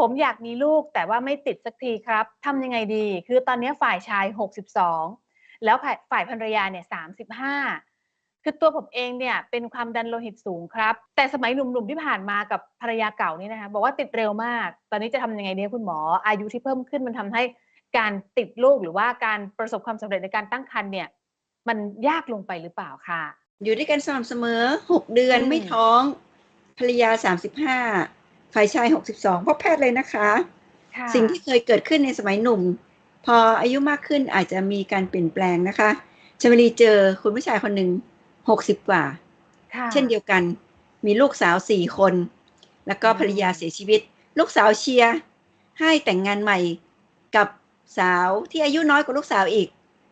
ผมอยากมีลูกแต่ว่าไม่ติดสักทีครับทำยังไงดี คือตอนนี้ฝ่ายชาย 62 แล้วฝ่ายภรรยาเนี่ย 35 คือตัวผมเองเนี่ยเป็นความดันโลหิตสูงครับ แต่สมัยหนุ่มๆที่ผ่านมากับภรรยาเก่านี่นะคะบอกว่าติดเร็วมาก ตอนนี้จะทำยังไงดีคุณหมอ อายุที่เพิ่มขึ้นมันทำให้การติดลูกหรือว่าการประสบความสำเร็จในการตั้งครรภ์เนี่ย มันยากลงไปหรือเปล่าค่ะ อยู่ด้วยกันสม่ำเสมอ 6 เดือนอมไม่ท้อง ภรรยา 35 ฝ่ายชาย 62พบแพทย์เลยนะคะค่ะสิ่งที่เคยเกิดขึ้นในสมัยหนุ่ม พออายุมากขึ้นอาจจะมีการเปลี่ยนแปลงนะคะชมรีเจอคุณผู้ชายคนหนึ่ง60กว่าค่ะเช่นเดียวกัน มีลูกสาวสี่คน แล้วก็อืมภรรยาเสียชีวิต ลูกสาวเชียร์ให้แต่งงานใหม่กับสาวที่อายุน้อยกว่าลูกสาวอีก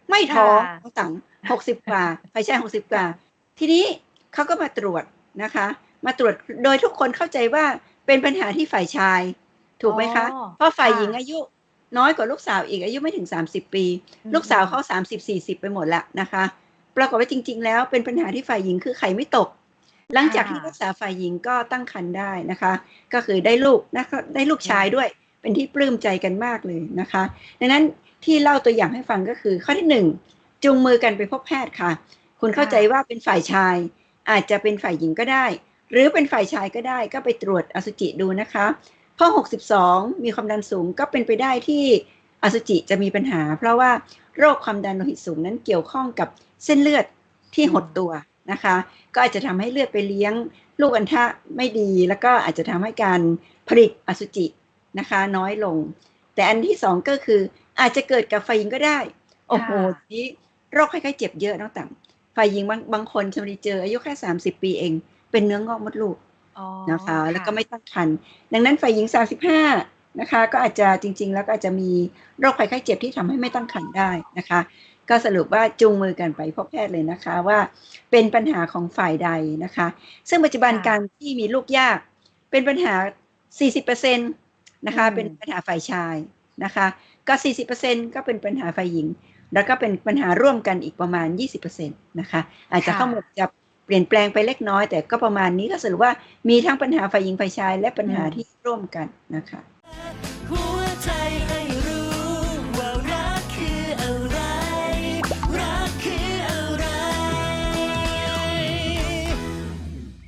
ไม่ท้องต้องต่างหกสิบกว่าฝ่ายชายหกสิบกว่า ทีนี้เขาก็มาตรวจนะคะ มาตรวจโดยทุกคนเข้าใจว่า เป็นปัญหาที่ฝ่ายชาย ถูกไหมคะอ๋อเพราะฝ่ายค่ะหญิงอายุน้อยกว่าลูกสาวอีกอายุไม่ถึง 30 ปีอืมลูกสาวเขา30 40 ไปหมดแล้วนะคะ ปรากฏว่าจริง ๆ แล้วเป็นปัญหาที่ฝ่ายหญิงคือไข่ไม่ตก หลังจากที่รักษาฝ่ายหญิงก็ตั้งครรภ์ได้นะคะ ก็คือได้ลูกนะคะได้ลูกชายด้วยเป็นที่ปลื้มใจกันมากเลยนะคะ ดังนั้นที่เล่าตัวอย่างให้ฟังก็คือ ข้อที่หนึ่งจูงมือกันไปพบแพทย์ค่ะ คุณเข้าใจว่าเป็นฝ่ายชาย อาจจะเป็นฝ่ายหญิงก็ได้ หรือเป็นฝ่ายชายก็ได้ก็ไปตรวจอสุจิดูนะคะ ข้อ 62 มีความดันสูงก็เป็นไปได้ที่อสุจิจะมีปัญหา เพราะว่าโรคความดันโลหิตสูงนั้นเกี่ยวข้องกับเส้นเลือดที่หดตัวนะคะ ก็อาจจะทำให้เลือดไปเลี้ยง ลูกอัณฑะไม่ดี แล้วก็อาจจะทำให้การผลิตอสุจินะคะน้อยลง แต่อันที่สองก็คืออาจจะเกิดกับฝ่ายหญิงก็ได้ โอ้โหค่ะทีนี้โรคคล้ายๆเจ็บเยอะน้องต่างฝ่ายหญิงบางบางคนชมรีเจออายุแค่ 30 ปีเอง เป็นเนื้องอกมดลูกอ๋อนะคะ แล้วก็ไม่ตั้งครรภ์ดังนั้นฝ่ายหญิง 35 นะคะ ก็อาจจะจริง ๆ แล้วก็อาจจะมีโรคภัยไข้เจ็บที่ทำให้ไม่ตั้งครรภ์ได้นะคะ ก็สรุปว่าจูงมือกันไปพบแพทย์เลยนะคะว่าเป็นปัญหาของฝ่ายใดนะคะ ซึ่งปัจจุบันการที่มีลูกยาก เป็นปัญหา 40%นะคะ เป็นปัญหาฝ่ายชายนะคะ ก็ 40%ก็เป็นปัญหาฝ่ายหญิง แล้วก็เป็นปัญหาร่วมกันอีกประมาณ 20%นะคะ อาจจะค่ะข้อมูลจะ เปลี่ยนแปลงไปเล็กน้อย แต่ก็ประมาณนี้ก็สรุปว่ามีทั้งปัญหาฝ่ายหญิงฝ่ายชาย และปัญหาที่ร่วมกันนะคะ